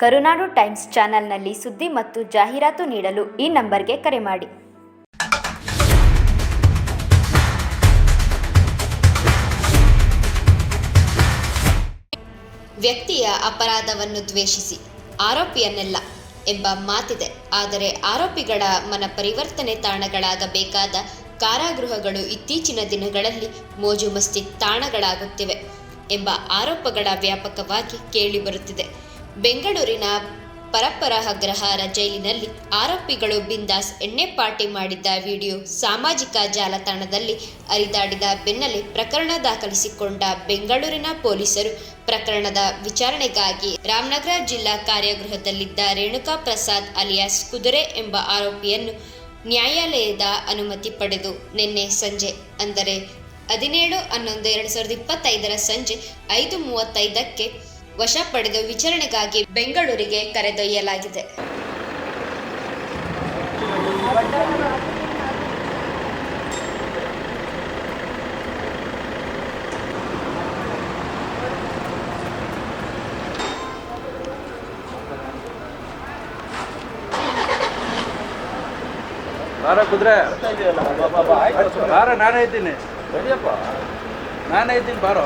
ಕರುನಾಡು times ಚಾನೆಲ್ನಲ್ಲಿ ಸುದ್ದಿ ಮತ್ತು ಜಾಹೀರಾತು ನೀಡಲು ಈ ನಂಬರ್ಗೆ ಕರೆ ಮಾಡಿ. ವ್ಯಕ್ತಿಯ ಅಪರಾಧವನ್ನು ದ್ವೇಷಿಸಿ, ಆರೋಪಿಯನ್ನೆಲ್ಲ ಎಂಬ ಮಾತಿದೆ. ಆದರೆ ಆರೋಪಿಗಳ ಮನ ಪರಿವರ್ತನೆ ತಾಣಗಳಾಗಬೇಕಾದ ಕಾರಾಗೃಹಗಳು ಇತ್ತೀಚಿನ ದಿನಗಳಲ್ಲಿ ಮೋಜು ಮಸ್ತಿ ತಾಣಗಳಾಗುತ್ತಿವೆ ಎಂಬ ಆರೋಪಗಳ ವ್ಯಾಪಕವಾಗಿ ಕೇಳಿಬರುತ್ತಿದೆ ಬೆಂಗಳೂರಿನ ಪರಪ್ಪರ ಅಗ್ರಹಾರ ಜೈಲಿನಲ್ಲಿ ಆರೋಪಿಗಳು ಬಿಂದಾಸ್ ಎಣ್ಣೆ ಪಾರ್ಟಿ ಮಾಡಿದ್ದ ವಿಡಿಯೋ ಸಾಮಾಜಿಕ ಜಾಲತಾಣದಲ್ಲಿ ಅರಿದಾಡಿದ ಬೆನ್ನಲ್ಲೇ ಪ್ರಕರಣ ದಾಖಲಿಸಿಕೊಂಡ ಬೆಂಗಳೂರಿನ ಪೊಲೀಸರು ಪ್ರಕರಣದ ವಿಚಾರಣೆಗಾಗಿ ರಾಮನಗರ ಜಿಲ್ಲಾ ಕಾರ್ಯಗೃಹದಲ್ಲಿದ್ದ ರೇಣುಕಾ ಪ್ರಸಾದ್ ಅಲಿಯಾಸ್ ಕುದುರೆ ಎಂಬ ಆರೋಪಿಯನ್ನು ನ್ಯಾಯಾಲಯದ ಅನುಮತಿ ಪಡೆದು ನಿನ್ನೆ ಸಂಜೆ, ಅಂದರೆ ಹದಿನೇಳು ಹನ್ನೊಂದು, ಎರಡು ಸಾವಿರದ ಇಪ್ಪತ್ತೈದರ ಸಂಜೆ ಐದು ಮೂವತ್ತೈದಕ್ಕೆ ವಶ ಪಡೆದು ವಿಚಾರಣೆಗಾಗಿ ಬೆಂಗಳೂರಿಗೆ ಕರೆದೊಯ್ಯಲಾಗಿದೆ. ಬಾರ ಕುದ್ರೆ. ಬಾರ ನಾನೇ ಇದ್ದೀನಿ. ನಾನೇ ಇದ್ದೀನಿ ಬಾರೋ.